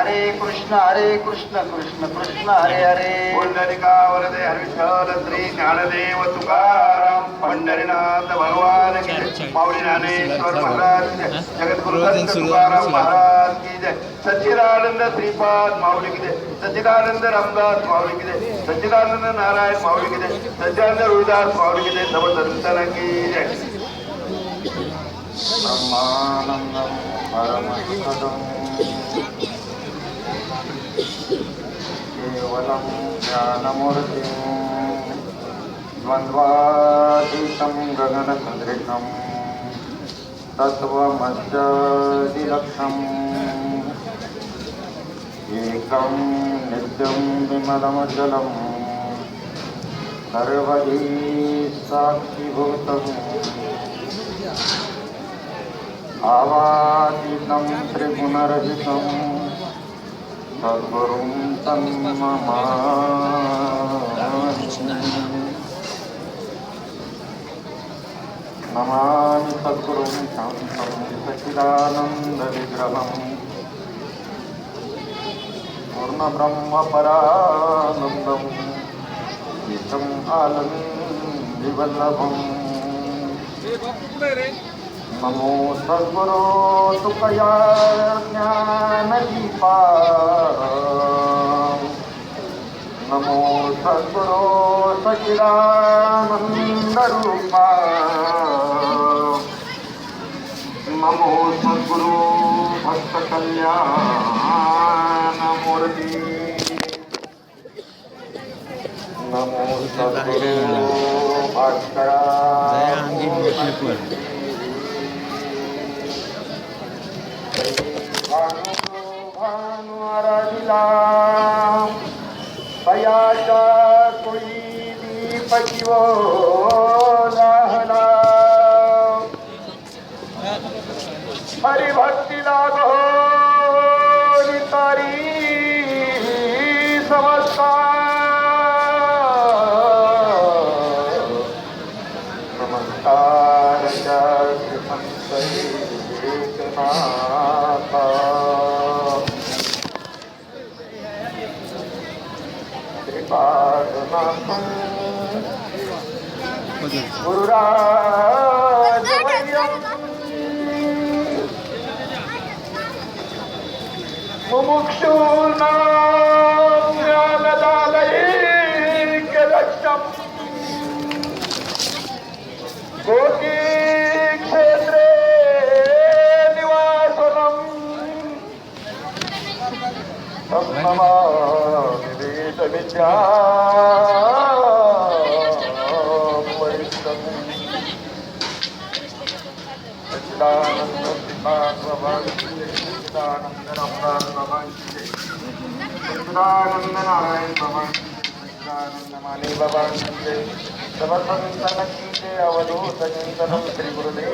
हरे कृष्ण हरे कृष्ण कृष्ण कृष्ण हरे हरे। पुंडलिका वरदे हरिविठ्ठल श्री ज्ञानदेव तुकाराम पंढरीनाथ भगवान की जय। माऊली ज्ञानेश्वर महाराज की जय। जगद्गुरु संत तुकाराम महाराज की जय। सच्चिदानंद श्रीपाद माऊली की जय। सच्चिदानंद रामदास माऊली की जय। सच्चिदानंद नारायण माऊली की जय। सच्चिदानंद रोहिदास माऊली की जय। समर्थ संतान की जय। ब्रह्मानन्दं परमसुखदं केवलं ज्ञानमूर्तिं द्वन्द्वातीतं गगनसदृशं तत्त्वमस्यादिलक्षम् एकं नित्यं विमलमचलं सर्वधी साक्षिभूतम् आवादितं त्रिगुणरहितम् सद्गुरुं तन्ममामि नमामि सद्गुरुं शान्तं सच्चिदानन्दविग्रहम् पूर्णब्रह्मपरानन्दम् ईशम् आनन्दिवल्लभम् नमो सद्गुरो तुकया ज्ञानदीपा नमो सद्गुरो सचिदानन्दरूपा नमो सद्गुरो भक्तकल्याणमूर्ती नमो सद्गुरो भास्करा हरि भक्ती लागो नितारी समजता नमस्कार जय संत एकनाथ श्रीपादनाथं गुरुराजवर्यं मुमुक्षूणां ज्ञानदानैकलक्ष्यम् कोटि क्षेत्रे निवासनम् तन्नमामि वेदविद्या सच्चिदानन्द सच्चिदानन्द रामदास भगवान की नारायण भगवान सच्चिदानंद माने भगवान अवधूत श्री गुरुदेव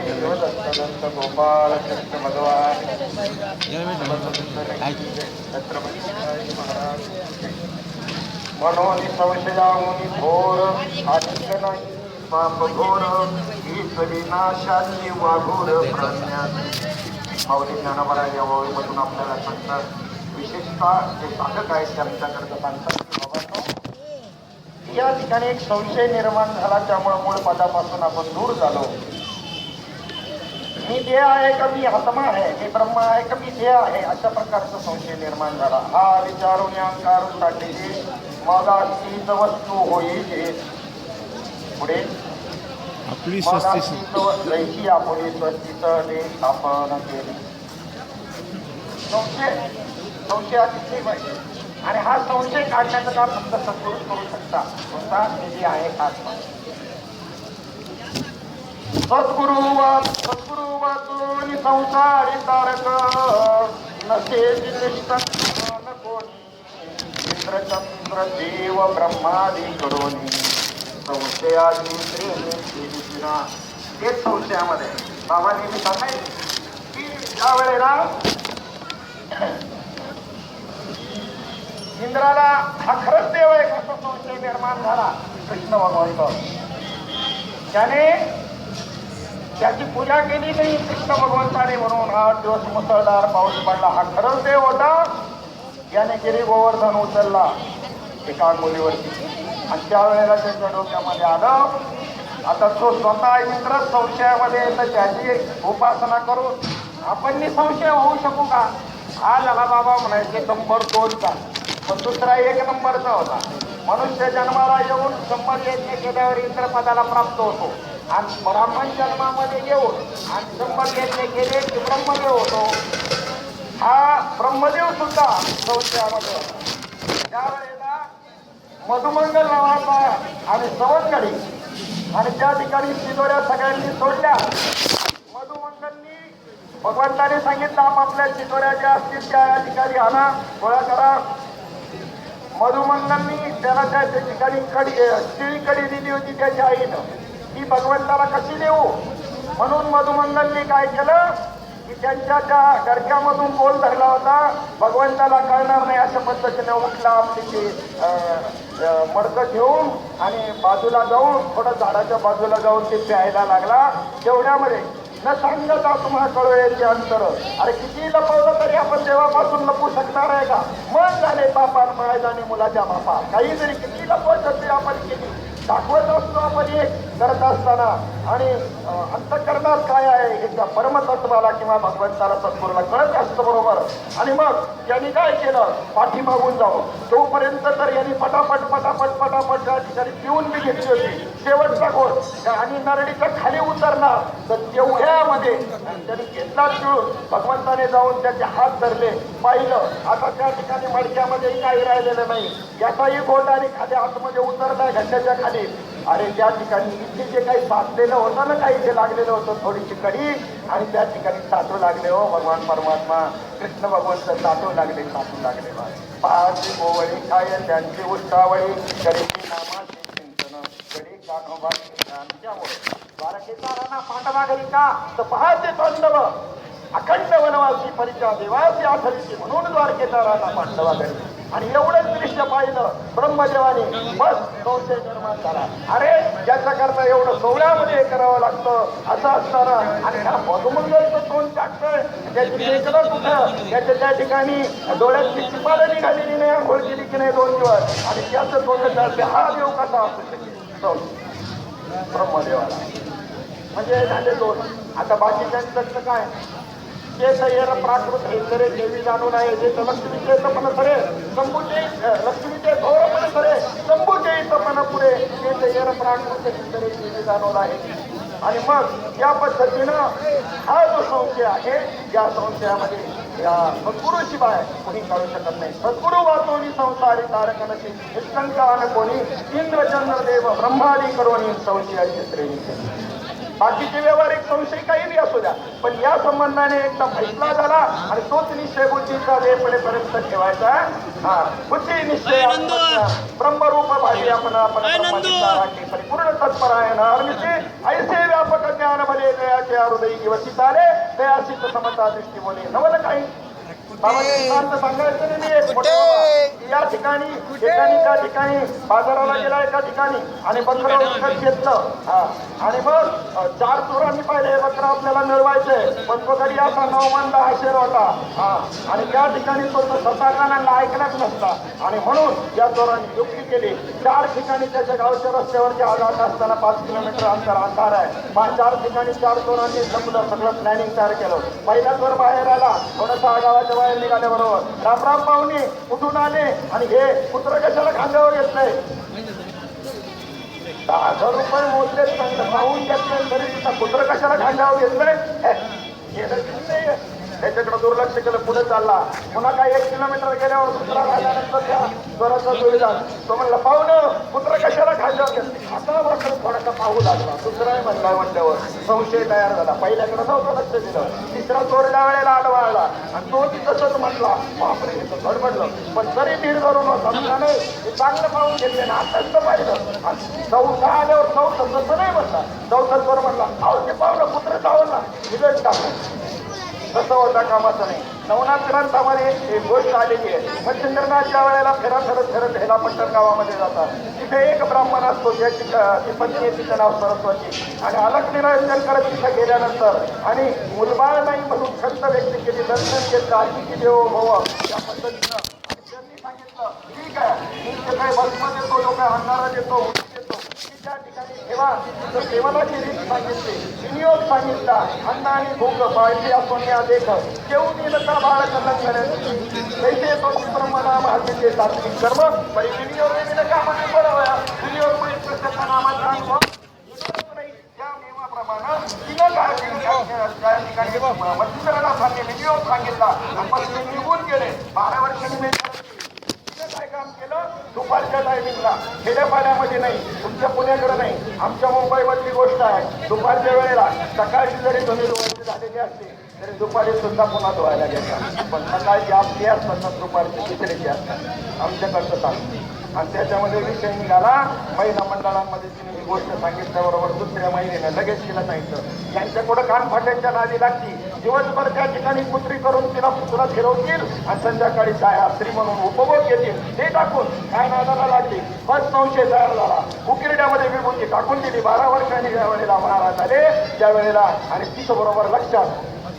गोपाल कृष्ण भगवान छत्रपती महाराज मनोनी संशयामुनी घोर आदित्य नाही पाप घोर हीच नाशाची वाघोर प्रज्ञात माऊली ज्ञानबरा या ओळीमधून आपल्याला सांगतात विशेषतः जे साधक आहेत ते सांगतात या ठिकाणी एक संशय निर्माण झाला. त्यामुळे मूळ पदापासून आपण दूर झालो मी देह आहे का मी आत्मा आहे मी ब्रह्म आहे का मी देह आहे अशा प्रकारचा संशय निर्माण झाला. हा विचारून अंकारून टाकलेली मग वस्तू होईल पुढे. आपली स्वस्ती आपली स्वस्तीच स्थापन केली. संशय संशयाची सीम आहे आणि हा संशय काढण्याचं काम फक्त सद्गुरूच करू शकता. तुमचा निधी आहे आत्मा सद्गुरु सद्गुरु वाचून संसारी तारक नसे निष्ठन कोणी. इंद्रचंद्र देव ब्रह्मादी करोनी संशयाची दिना तेच संशयामध्ये बाबा नेहमी सांगायचे की वेळेला इंद्राला हा खरंच देव आहे कसा असा संशय निर्माण झाला कृष्ण भगवंत. त्याने त्याची पूजा केली नाही कृष्ण भगवंताने म्हणून हा दिवस मुसळधार पाऊस पडला. हा खरंच देव होता. याने गिरी गोवर्धन उचलला एका मुलीवरती आणि त्यावेळेला त्याच्या डोक्यामध्ये आलं. आता तो स्वतः इंद्र संशयामध्ये येतं त्याची उपासना करून आपण संशय होऊ शकू का? हा झाला बाबा म्हणायचे नंबर दोनचा पण दुसरा एक नंबरचा होता. मनुष्य जन्माला येऊन शंभर यज्ञ केल्यावर इंद्रपदाला प्राप्त होतो. आणि ब्राह्मण जन्मामध्ये येऊन आणि शंभर यज्ञ केले की ब्रह्मदेव होतो. हा ब्रह्मदेव सुद्धा संशयामध्ये होता. त्यावेळेस मधुमंगल नावाचा आणि सवंगडी. आणि त्या ठिकाणी शिदोऱ्या सगळ्यांनी सोडल्या. मधुमंगलनी भगवंताने सांगितलं आपापल्या शिदोऱ्या ज्या असतील त्या या ठिकाणी आणा गोळा करा. मधुमंगलनी त्याला त्या ठिकाणी कडी शिळी कडी दिली होती त्याच्या आईनं. ती भगवंताला कशी देऊ? म्हणून मधुमंगलनी काय केलं? की त्यांच्या त्या गडक्यामधून बोल धरला होता भगवंताला कळणार नाही अशा पद्धतीने उठला आपली ती मडकं घेऊन आणि बाजूला जाऊन थोडं झाडाच्या बाजूला जाऊन ते प्यायला लागला. तेवढ्यामध्ये न सांगता तुम्हाला कळू यायचे अंतर? अरे किती लपवलं तरी आपण देवापासून लपू शकणार आहे का? मन झाले बापा मळायला आणि मुलाच्या बापा काही जरी किती लपवत तरी आपण केली. दाखवत असतो आपण एक करत असताना. आणि अंतकरणात काय आहे हे त्या परमतत्वाला किंवा भगवंताला सद्गुरूला कळत असतं बरोबर. आणि मग यांनी काय केलं? पाठीमागून जाऊ तोपर्यंत तर यांनी पटापट पटापट पटापट त्या ठिकाणी पिऊन बी घेतली होती. शेवटचा गोष्ट आणि नरडीचा खाली उतरणार. तर तेवढ्यामध्ये त्यांनी घेतला पिळून भगवंताने जाऊन त्याचे हात धरले. पाहिलं. आता त्या ठिकाणी मडक्यामध्ये काही राहिलेलं नाही. याचाही घोट आणि खाली आतमध्ये उतरलाय घशाच्या खाली. अरे त्या ठिकाणी इथे जे काही साचलेलं होतं ना काही जे लागलेलं होतं थोडीशी कडी आणि त्या ठिकाणी साचू लागले हो भगवान परमात्मा. कृष्ण भगवंत साचू लागले साचू लागले पाच गोवळी काय त्यांची उष्टावळी. करीची नामा कडी कान्होबाची का तर पहाचे पांडव अखंड वनवासी परिचा देवासी आठरीची म्हणून द्वारकेचा राणा पांडवा घरी आणि एवढंच दृश्य पाहिलं ब्रह्मदेवाने बस संशय निर्माण झाला अरे याच्याकरता एवढं सोहळ्यामध्ये करावं लागतं असं असताना आणि हा मधुमंगलचं तोंड टाकतोय त्याची लेकरं कुठं त्याच्या त्या ठिकाणी डोळ्यातली चिपाला निघालेली नाही आंघोळ केली की नाही दोन दिवस आणि त्याचं तोंड चालते हा देव कसा असू शकेल ब्रह्मदेवाला. म्हणजे झाले दोन. आता बाकीच्यांचं काय? ते तयार प्राकृत हे देवी जाणून आहे जे लक्ष्मीचे पण सरे शंभूचे लक्ष्मीचे गौरव पण सरे शंभूचे पण पुढे जे तयार प्राकृत हे देवी जाणून आहे. आणि मग या पद्धतीनं हा जो संशय आहे या संशयामध्ये या सद्गुरूची शिवाय कोणी काढू शकत नाही सद्गुरू वाचवणी संसारी तारक नशी निष्कंकान कोणी इंद्रचंद्र देव ब्रह्मादी करोनी संशयाची श्रेणी केली. बाकीचे व्यवहारिक संशय काही बी असू द्या. पण या संबंधाने एकदा फैसला झाला आणि तोच निश्चय बुद्धीचा वेळपर्यंत ठेवायचा. हा बुद्धी निश्चय ब्रह्मरूप भावी आपण आपण परिपूर्ण तत्पर आहे ना अर्निचे ऐसे व्यापक ज्ञान भले दयाचे हृदयी दिवसी आले दयासित समता दृष्टी बोले. नवल काही? बाबा सांगायचं नाही ठिकाणी ठिकाणी त्या ठिकाणी बाजाराला गेला एका ठिकाणी. आणि बकरं विकत घेतलं. हा. आणि मग चार चोरांनी पाहिले हे बकरं आपल्याला मिळवायचंय पण तो कधी असा नवमान दहा शेर होता हा. आणि त्या ठिकाणी तो सताकानाला ऐकलाच नसता. आणि म्हणून या चोरांनी युक्ती केली. चार ठिकाणी त्याच्या गावच्या रस्त्यावरती आघात असताना पाच किलोमीटर अंतर अंधार आहे. पाच चार ठिकाणी चार चोरांनी जमलं सगळं प्लॅनिंग तयार केलं. पहिला चोर बाहेर आला. थोडासा गावाच्या बाहेर निघाल्या बरोबर राम राम पाहुणे कुठून आले? आणि हे कुत्र कशाला खांद्यावर घेतलंय दहा हजार रुपये मोजले चांगलं पाहून घेतले तरी तिचा कुत्र कशाला खांद्यावर येत नाही? त्याच्याकडे दुर्लक्ष केलं पुढे चालला. पुन्हा काय एक किलोमीटर गेल्यावर दुसरा राहिल्यानंतर त्या स्वराचा जोडीदार तो म्हणला पाहुणं कुत्र कशाला खांद्यावर घेतले आता मात्र थोडासा पाहू लागला. दुसराही म्हणला म्हणल्यावर संशय तयार झाला. पहिल्याकडे नव्हतं लक्ष दिलं. तिसरा चोर ज्या वेळेला आडवाळला. आणि तो ती तसंच म्हटला बापरे हे तर गडबडलं. पण तरी भीड करून होता. म्हणला नाही चांगलं पाहून घेतले ना आताच पाहिलं. आणि चौथा आल्यावर चौथं तसं नाही म्हणला. चौथा चोर म्हटला अहो ते पावलं कुत्र चावलं. ना निघत टाकलं तसं होता कामाचं नाही. नवनाथ ग्रंथामध्ये एक गोष्ट आलेली आहे. मच्छिंद्रनाथ ज्या वेळेला फेरा फिरत फिरत हेला पट्टण गावामध्ये जातात तिथे एक ब्राह्मण असतो ज्याची ती पत्नी आहे तिचं नाव सरस्वती. आणि अलग निरंजन करत तिथे गेल्यानंतर आणि मुलबाळ नाही म्हणून खंत व्यक्त केली दर्शन घेतलं की देव भव. त्या पद्धतीनं. त्यांनी सांगितलं ठीक आहे मी जे काही भस्म देतो जो काही अंधारा देतो तेव्हा तिथं सेवनाची रीत सांगितली विनियोग सांगितला. अन्न आणि भूक पाळली आपण या देख जेवून येईल तर करण्याची कल्याण कैसे तो ब्रह्मना महात्मे सात्विक कर्म. परी विनियोग विनियोग म्हणजे बरोबर विनियोग म्हणजे प्रत्यक्ष नामाचा हो. अनुभव सांगितला. आपण निघून गेले बारा वर्षांनी मी तिने काय काम केलं दुपारच्या टायमिंगला खेड्यापाड्यामध्ये नाही तुमच्या पुण्याकडे नाही. आमच्या मुंबईमधली गोष्ट आहे दुपारच्या वेळेला सकाळची जरी तुम्ही धुवायची झालेली असते तरी दुपारी सुद्धा पुन्हा धुवायला घेतात पण सकाळची आपली असतात दुपारची तिसरीची असतात आमच्याकडचं चालतं आणि त्याच्यामध्ये विषय निघाला महिला मंडळांमध्ये तिने ही गोष्ट सांगितल्याबरोबर दुसऱ्या महिलेनं लगेच तिला सांगितलं यांच्याकडं कानफाट्यांच्या नादी लागती दिवसभर त्या ठिकाणी कुत्री करून तिला पुतळा फिरवतील आणि संध्याकाळी सायात्री स्त्री म्हणून उपभोग घेतील ते टाकून काय नादाला लागली? बस नऊशे तयार झाला. उकिरड्यामध्ये विभूती टाकून दिली. बारा वर्षांनी ज्या वेळेला महाराज आले त्या वेळेला आणि तिचं बरोबर लक्षात.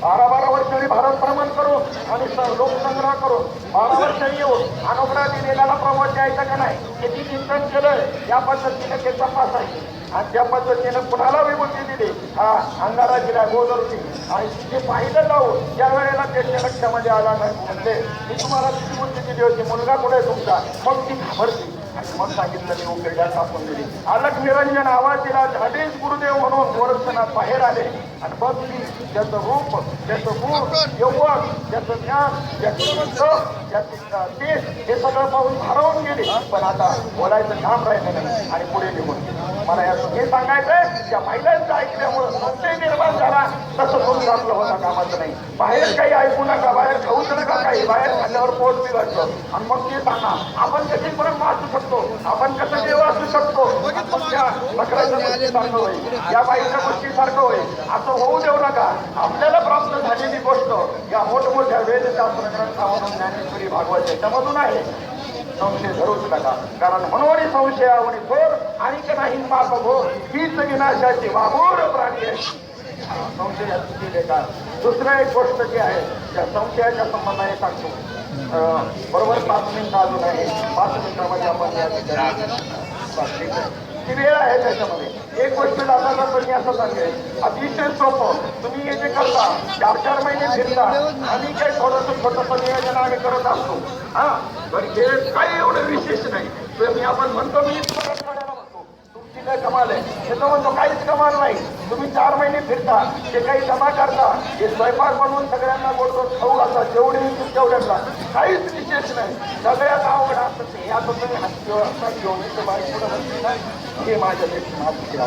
बारा बारा वर्षांनी भारत भ्रमण करून आणि लोकसंग्रह करून बारा वर्षांनी येऊन अनुग्रह दिलेला प्रमोद द्यायचा का नाही? किती चिंतन केलं या पद्धतीने ते आहे. आणि त्या पद्धतीनं कुणाला विभूती दिली? हा अंगारा दिला गोदरची आणि ते पाहिलं जाऊन ज्या वेळेला त्याच्या लक्षामध्ये आला नाही म्हणते मी तुम्हाला ती विभूती दिली होती? मुलगा कुठे तुमचा? मग ती घाबरती आणि मग सांगितलं मी उकिरड्या टाकून दिली अलग निरंजन आवाज दिला झाडेच गुरुदेव म्हणून गोरक्षणात बाहेर आले. आणि मी त्याचं रूप त्याचं गुण यौवन त्याचं ज्ञान त्याचं तेज हे सगळं पाहून भारावून गेले पण आता बोलायचं काम राहिलं नाही आणि पुढे निघून. मला याचं हे सांगायचंय त्या महिलांचं ऐकल्यामुळं संशय निर्माण झाला तसं करून आपलं होता कामाचं नाही बाहेर काही ऐकू नका बाहेर खाऊच नका काही बाहेर खाल्ल्यावर पोट बिघडतं आणि मग ते सांगा आपण कधी परत वाचू शकतो आपण कसं देव असू शकतो या बाईच्या गोष्टीसारखं होईल असं होऊ देऊ नका. आपल्याला प्राप्त झालेली गोष्ट या मोठमोठ्या वेदशास्त्र ग्रंथामधून ज्ञानेश्वरी भागवत याच्यामधून आहे. संशय धरूच नका. कारण म्हणून संशयावणी थोर आणि की नाही पाप घोर हीच विनाशाची वाघोर प्राणी आहे. संशयाची केले दुसरं एक गोष्ट जी आहे त्या संशयाच्या संबंधाने सांगतो. बरोबर पाच मिनिटं अजून आहे. पाच मिनिटामध्ये आपण या ठिकाणी ती वेळ आहे त्याच्यामध्ये. एक गोष्ट दादा पण मी असं सांगेल अतिशय सोपं. तुम्ही हे जे करता चार चार महिने फिरता आम्ही काय थोडंसं छोटंसं नियोजन आम्ही करत असतो. हा? पण हे काही एवढं विशेष नाही. तर मी आपण म्हणतो मी तुम्हाला तुमची काय कमाल आहे. त्याचं म्हणतो काहीच कमाल नाही. तुम्ही चार महिने फिरता ते काही जमा करता हे स्वयंपाक बनवून सगळ्यांना गोडगोड खाऊ घालता जेवढे येतील तेवढ्यांना. काहीच विशेष नाही. सगळ्यात आवड असतं ते. आता तुम्ही हत्तीवर घेऊन बाहेर पुढे नाही. हे माझ्या माझी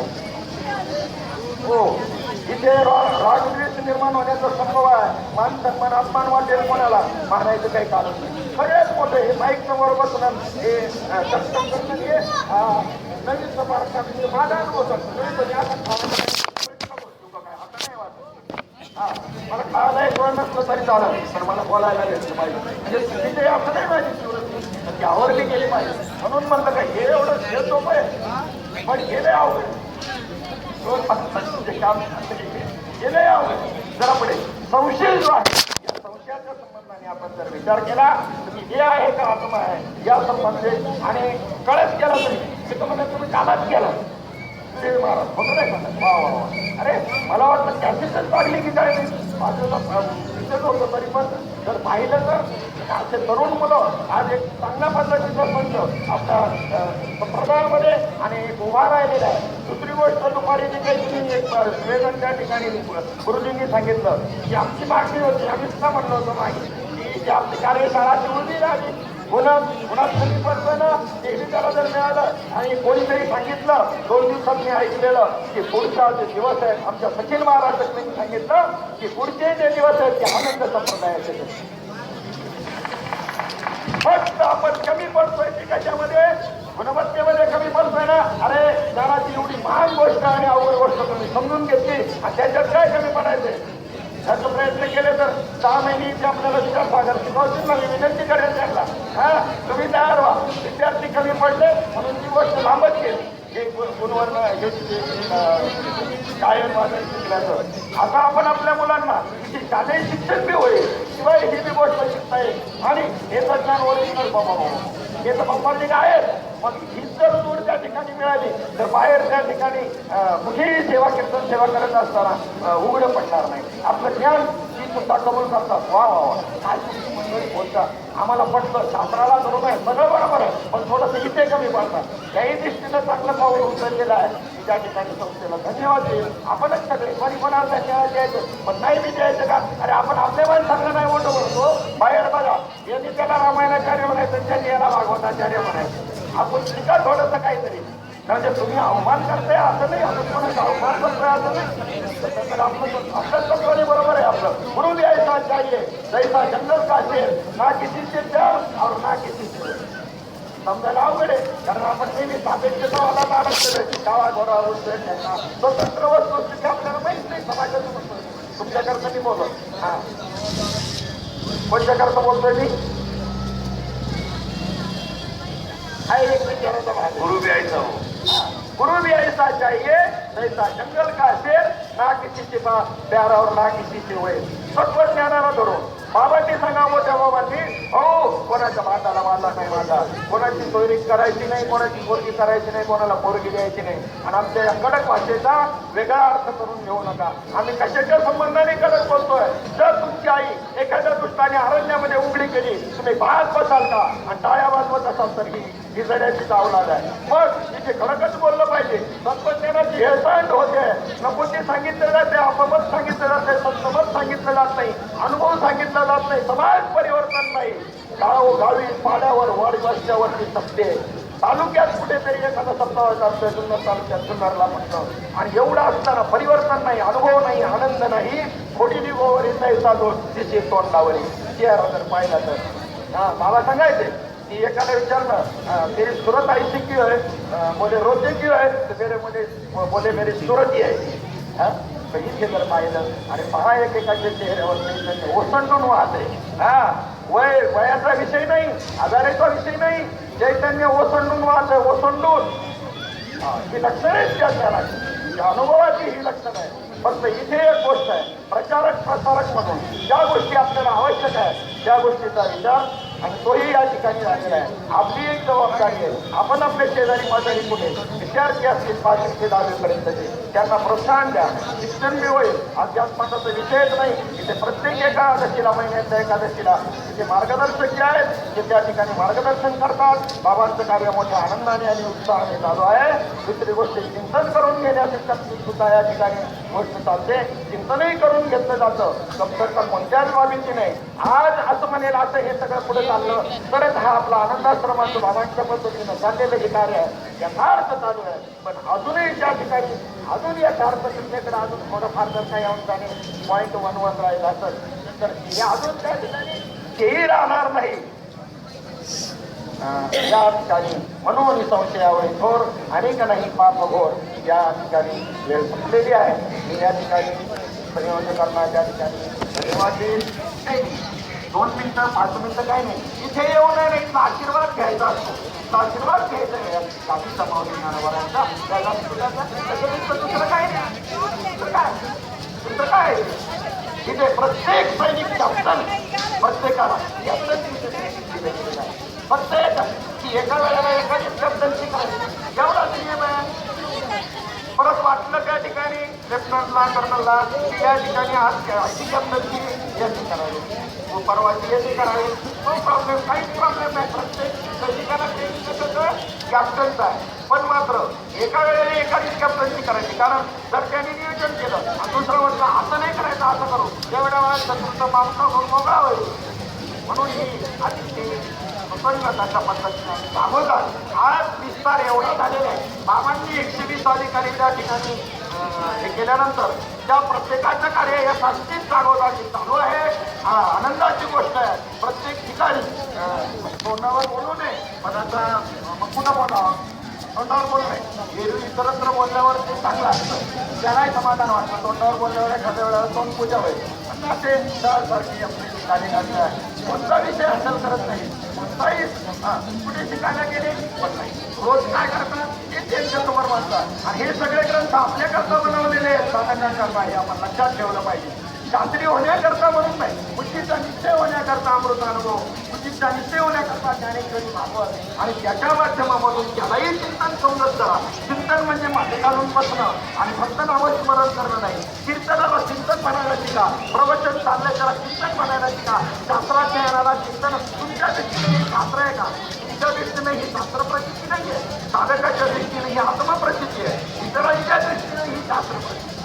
हो. इथे रा- रागद्वेष निर्माण होण्याचा संभव आहे. मान सन्मान अपमान वाटेल कोणाला? मारायचं काही कारण नाही. सगळ्यात मोठं हे माईक समोर बसून हे अं, सक्षम करणं हे नवीन समारंभात माझा अनुभव नाही बसतो हा, मला खायला एक वेळ नसलं तरी चालेल. पण मला बोलायला घेतलं पाहिजे. म्हणजे चुकीचे असं नाही माझी सुरत ती आवडली गेली पाहिजे. म्हणून म्हणलं का हे एवढं हे सोपं आहे. पण हे लय अवघड दोन पक्षांचे काम गेले जरा पुढे संशय जो आहे या संशयाच्या संबंधाने आपण जर विचार केला तर मी हे आहे का आत्मा आहे? या संबंधी आणि कळत केला तरी मी तुम्ही कामात केला ते महाराज होतं नाही म्हणत वा वा अरे मला वाटतं कॅसेटच पाडली की काय माझं शिक्षण होतं तरी पण जर पाहिलं तर असे तरुण मुलं आज एक चांगल्या पद्धतीचा संघ आपल्या अं, प्रधानमध्ये आणि एक उभा राहिलेला आहे. दुसरी गोष्ट दुपारी जी काही तुम्ही एक निवेदन त्या ठिकाणी गुरुजींनी सांगितलं की आमची मागणी होती आम्ही सुद्धा म्हणलं होतं मागे की जी आपली कार्यशाळा निवडली राहिली पुन्हा पुन्हा कमी पडतं तेही त्याला जर मिळालं आणि कोणीतरी सांगितलं दोन दिवसात मी ऐकलेलं की पुढचा जे दिवस आहे आमच्या सचिन महाराजांनी सांगितलं की पुढचे जे दिवस आहेत ते आनंद संप्रदायाचे फक्त आपण कमी पडतोय ते कशामध्ये? गुणवत्तेमध्ये कमी पडतोय ना? अरे जरा एवढी महान गोष्ट आणि अवघड गोष्ट तुम्ही समजून घेतली. आणि त्याच्यात काय कमी पडायचंय? त्याचा प्रयत्न केले तर सहा महिने इथे आपल्याला विद्यासागर शिकवतील ना मी विनंती करेल त्यांना हा तुम्ही तयार व्हा. विद्यार्थी कमी पडले म्हणून ती गोष्ट लांबच गेली. हे गुणवर्ण हे गायन वादन शिकल्याचं आता आपण आपल्या मुलांना इथे शालेय शिक्षण बी होईल शिवाय ही बी गोष्ट शिकता येईल. आणि हे सज्ञान ज्ञान ओरिजिनल बाबा हे तर बाप्पाजी आहेत मग हीच जर जोड त्या ठिकाणी मिळाली. तर बाहेर त्या ठिकाणी कुठेही सेवा कीर्तन सेवा करत असताना उघडं पडणार नाही. आपलं ज्ञान ती सुद्धा कबूल करतात. वा वा वा. काय तुमची मंडळी बोलतात आम्हाला पटलं शास्त्राला बरोबर आहे. सगळं बरोबर आहे. पण थोडंसं इथे कमी पडतात. त्याही दृष्टीनं चांगलं पाऊल उचललेलं आहे. की त्या ठिकाणी संस्थेला धन्यवाद देईल. आपणच सगळे कोणी कोणाला धन्यवाद द्यायचं. पण नाही मी द्यायचं का? अरे आपण आपल्या सगळं नाही मोठं म्हणतो. बाहेर बघा. यांनी त्याला रामायणाचार्य म्हणायचं त्यांनी याला भागवताचार्य म्हणायचं. आपण शिका थोडंसं काहीतरी. म्हणजे तुम्ही अवमान करताय असं नाही आपण कोणाचा अवमान करतोय असं नाही. तर आपलं आपल्याच तत्वाने बरोबर आहे आपलं. म्हणून यायचा चाहिए जैसा जंगल का शेर ना किसी से प्यार और ना किसी से समजायला अवघड आहे कारण आपण नेहमी सापेक्षतावाला अडकलेलो गावा घोडा उचल त्यांना स्वतंत्र वस्तू आपल्याला माहीत नाही समाजाचं तुमच्याकरता मी बोलत हा. कोणत्याकरता बोलतोय मी हा एक विचाराचा भाग आहे. गुरु बी आईचा हो. गुरु भी ऐसा चाहिए ऐसा जंगल का शेर ना किसी से प्यारा और ना किसी से होय सत्व ज्ञानाला धरून. बाबांनी सांगा मोठ्या बाबांनी हो कोणाच्या माताला मारला नाही माझा कोणाची सोयरी करायची नाही कोणाची पोरगी करायची नाही कोणाला पोरगी द्यायची नाही. आणि आमच्या या कडक भाषेचा वेगळा अर्थ करून घेऊ नका. आम्ही कशाच्या संबंधाने कडक बोलतोय? जर तुमची आई एखाद्या दुष्टाने अरण्यामध्ये उघडी केली तुम्ही बाहेर बसाल का? आणि टाळ्या वाजवत असाल तर ही. ही लढ्याची आहे मग इथे खडकच बोललं पाहिजे. तत्वज्ञानाची हेळसांड होते. नको ते सांगितलं जाते अपमत सांगितलं जाते सत्समत सांगितलं जात नाही अनुभव सांगितला जात नाही समाज परिवर्तन नाही. गाव गावी पाड्यावर वाडी वस्त्यावरती सत्ते. तालुक्यात कुठेतरी एखादा सप्ताह असतोय जुन्नर तालुक्यात जुन्नरला म्हटलं. आणि एवढं असताना परिवर्तन नाही अनुभव नाही आनंद नाही. खोटी निगोवरी नाही चालू तिची तोंडावरी. चेहरा जर पाहिला तर. हा मला सांगायचे कि एखादा विचारलं अं, तेरी सूरत ऐसी क्यों है बोले रोते क्यों है तो मेरे मुझे बोले मेरी सूरत ही आहे. हा? तर इथे जर पाहिलं आणि पहा एकेकाच्या चेहऱ्यावर चैतन्य ओसंडून वाहते हा वय वयाचा विषय नाही आजाराचा विषय नाही. चैतन्य ओसंडून वाहत ओसंडून. ही लक्षण आहेत त्या ज्ञानाची. या अनुभवाची ही लक्षण आहे फक्त इथे एक गोष्ट आहे प्रचारक प्रसारक म्हणून. ज्या गोष्टी आपल्याला आवश्यक आहे त्या गोष्टीचा विचार आणि तोही या ठिकाणी झालेला आहे. आपली एक जबाबदारी आहे. आपण आपले शेजारी पाजारी कुठे? विद्यार्थी असतील पाचशे ते दहावीपर्यंतचे. त्यांना प्रोत्साहन द्या. शिक्षण बी होईल. अध्यात्माचा विषयच नाही. इथे प्रत्येक एकादशीला महिन्याच्या एकादशीला तिथे मार्गदर्शक जे आहेत ते त्या ठिकाणी मार्गदर्शन करतात. बाबांचं कार्य मोठ्या आनंदाने आणि उत्साहाने चालू आहे. दुसरी गोष्ट चिंतन करून घेण्यासाठी सुद्धा या ठिकाणी गोष्ट चालते चिंतनही करून घेतलं जातं. कमतरता कोणत्याच बाबीची नाही. आज असं म्हणेल असं हे सगळं पुढे चाललं तरच हा आपला आनंदाश्रमाचं बाबांच्या पद्धतीनं चाललेलं हे कार्य आहे. यथार्थ चालू आहे. पण अजूनही त्या ठिकाणी अजून यथार्थ तुमच्याकडे अजून थोडंफार जर काही अंशाने पॉईंट वन वन राहिला असं तर हे अजून त्या ठिकाणी तेही राहणार नाही. या ठिकाणी म्हणून संशयावर थोर अनेक नाही पाप घोर. या ठिकाणी वेळ संपलेली आहे मी या ठिकाणी संयोजकांना त्या ठिकाणी धन्यवाद देईल नाही, दोन मिनिटं पाच मिनिटं काही नाही. इथे येऊन नाही ना आशीर्वाद घ्यायचा असतो. आशीर्वाद घ्यायचा आहे. काफी समावली ज्ञानवरांचा त्याला दुसरं काय नाही. दुसरं काय? दुसरं काय? इथे प्रत्येक सैनिक कॅप्टन प्रत्येकाला कॅप्टन फक्त की एका वेळेला एकाच कॅप्टनची काय एवढाच नियम आहे परत वाटलं त्या ठिकाणी लेफ्टनंटला कर्नलला की या ठिकाणी आज अशी कॅप्टनची याची करावी. परवाची याची करावी. तो प्रॉब्लेम काहीच प्रॉब्लेम नाही. प्रत्येक सैनिकाला ते कसं कॅप्टनचं आहे. पण मात्र एका वेळेला एकाच कॅप्टनची करायची. कारण जर त्यांनी नियोजन केलं आणि दुसरं म्हटलं असं नाही करायचं असं करू. तेवढ्या वेळा शत्रूचं मागणं होऊन मोकळा होईल. म्हणून ही पण प्रसन्नताच्या पद्धतीने दाखवतात हा विस्तार एवढा झालेला आहे. बाबांनी एकशे वीस अधिकारी त्या ठिकाणी हे केल्यानंतर त्या प्रत्येकाचं कार्य या शास्त्रीत जागोजागी चालू आहे आनंदाची गोष्ट आहे. प्रत्येक ठिकाणी तोंडावर बोलू नये पण आता मग पुन्हा बोलावं तोंडावर बोलू नये इतरत्र बोलल्यावर ते चांगलं असतं त्यालाही समाधान वाटतं तोंडावर बोलल्यावर एखाद्या वेळेला तोंड पूजा होईल. असे सारखी आपली ठिकाणे आहे कोणता विषय हासल करत नाही. कुठे शिकायला गेले पण नाही रोज काय करतात ते त्यांच्यासमोर वाचतात आणि हे सगळे ग्रंथ आपल्याकरता बनवलेले आहेत साधण्याकरता हे आपण लक्षात ठेवलं पाहिजे. शास्त्री होण्याकरता म्हणून नाही बुद्धीचा निश्चय होण्याकरता अमृत अनुभव. बुद्धीचा निश्चय ज्ञानेश्वरी मागवत आणि त्याच्या माध्यमामधून त्यालाही चिंतन समजत करा चिंतन म्हणजे मागे घालून बसणं आणि फक्त नामस्मरण करणं नाही. कीर्तनाला चिंतन म्हणायला शिका. प्रवचन चाललंय त्याला चिंतन म्हणायला शिका. शास्त्राध्ययनाला चिंतन तुमच्या दृष्टीने शास्त्र आहे का? तुमच्या दृष्टीने ही शास्त्र प्रचिती नाही आहे साधकाच्या दृष्टीने ही आत्मप्रचिती आहे. इतरांच्या दृष्टीने ही शास्त्र प्रचिती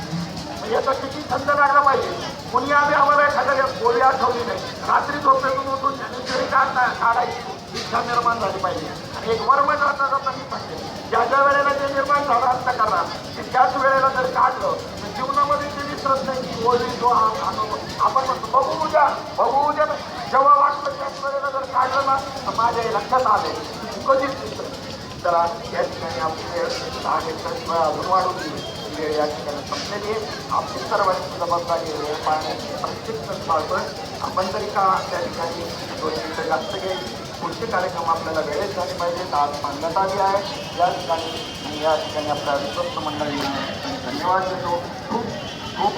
मग याचा किती छंद लागला पाहिजे? कोणी आम्ही आम्हाला एखाद्या गोळी आठवली नाही. रात्री झोपेतून उठून ज्ञानेश्वरी काढता काढायची इच्छा निर्माण झाली पाहिजे. आणि एक वर्म म्हणजे जाता जाता मी सांगते ज्या ज्या वेळेला ते निर्माण झालं असतं करणार ते त्याच वेळेला जर काढलं तर जीवनामध्ये ते विसरत नाही. की गोळी जो हा अनुभव आपण म्हणतो बघू उद्या बघू उद्या. जेव्हा वाटलं त्याच वेळेला जर काढलं ना तर माझ्या लक्षात आले कधीच विसरत तर या ठिकाणी आपली वेळ दहा अजून वाढून दिली वेळ या ठिकाणी संपलेली आहे. आपली सर्वांची जबाबदारी वेळ पाळण्याची प्रत्येक पाळतोय आपण तरी का त्या ठिकाणी दोन मिनिटं जास्त घ्यायची? पुढचे कार्यक्रम आपल्याला वेळेत झाले पाहिजेत आज मांडण्यात आली आहे. या ठिकाणी या ठिकाणी आपल्या विश्वस्त मंडळींना धन्यवाद देतो. खूप खूप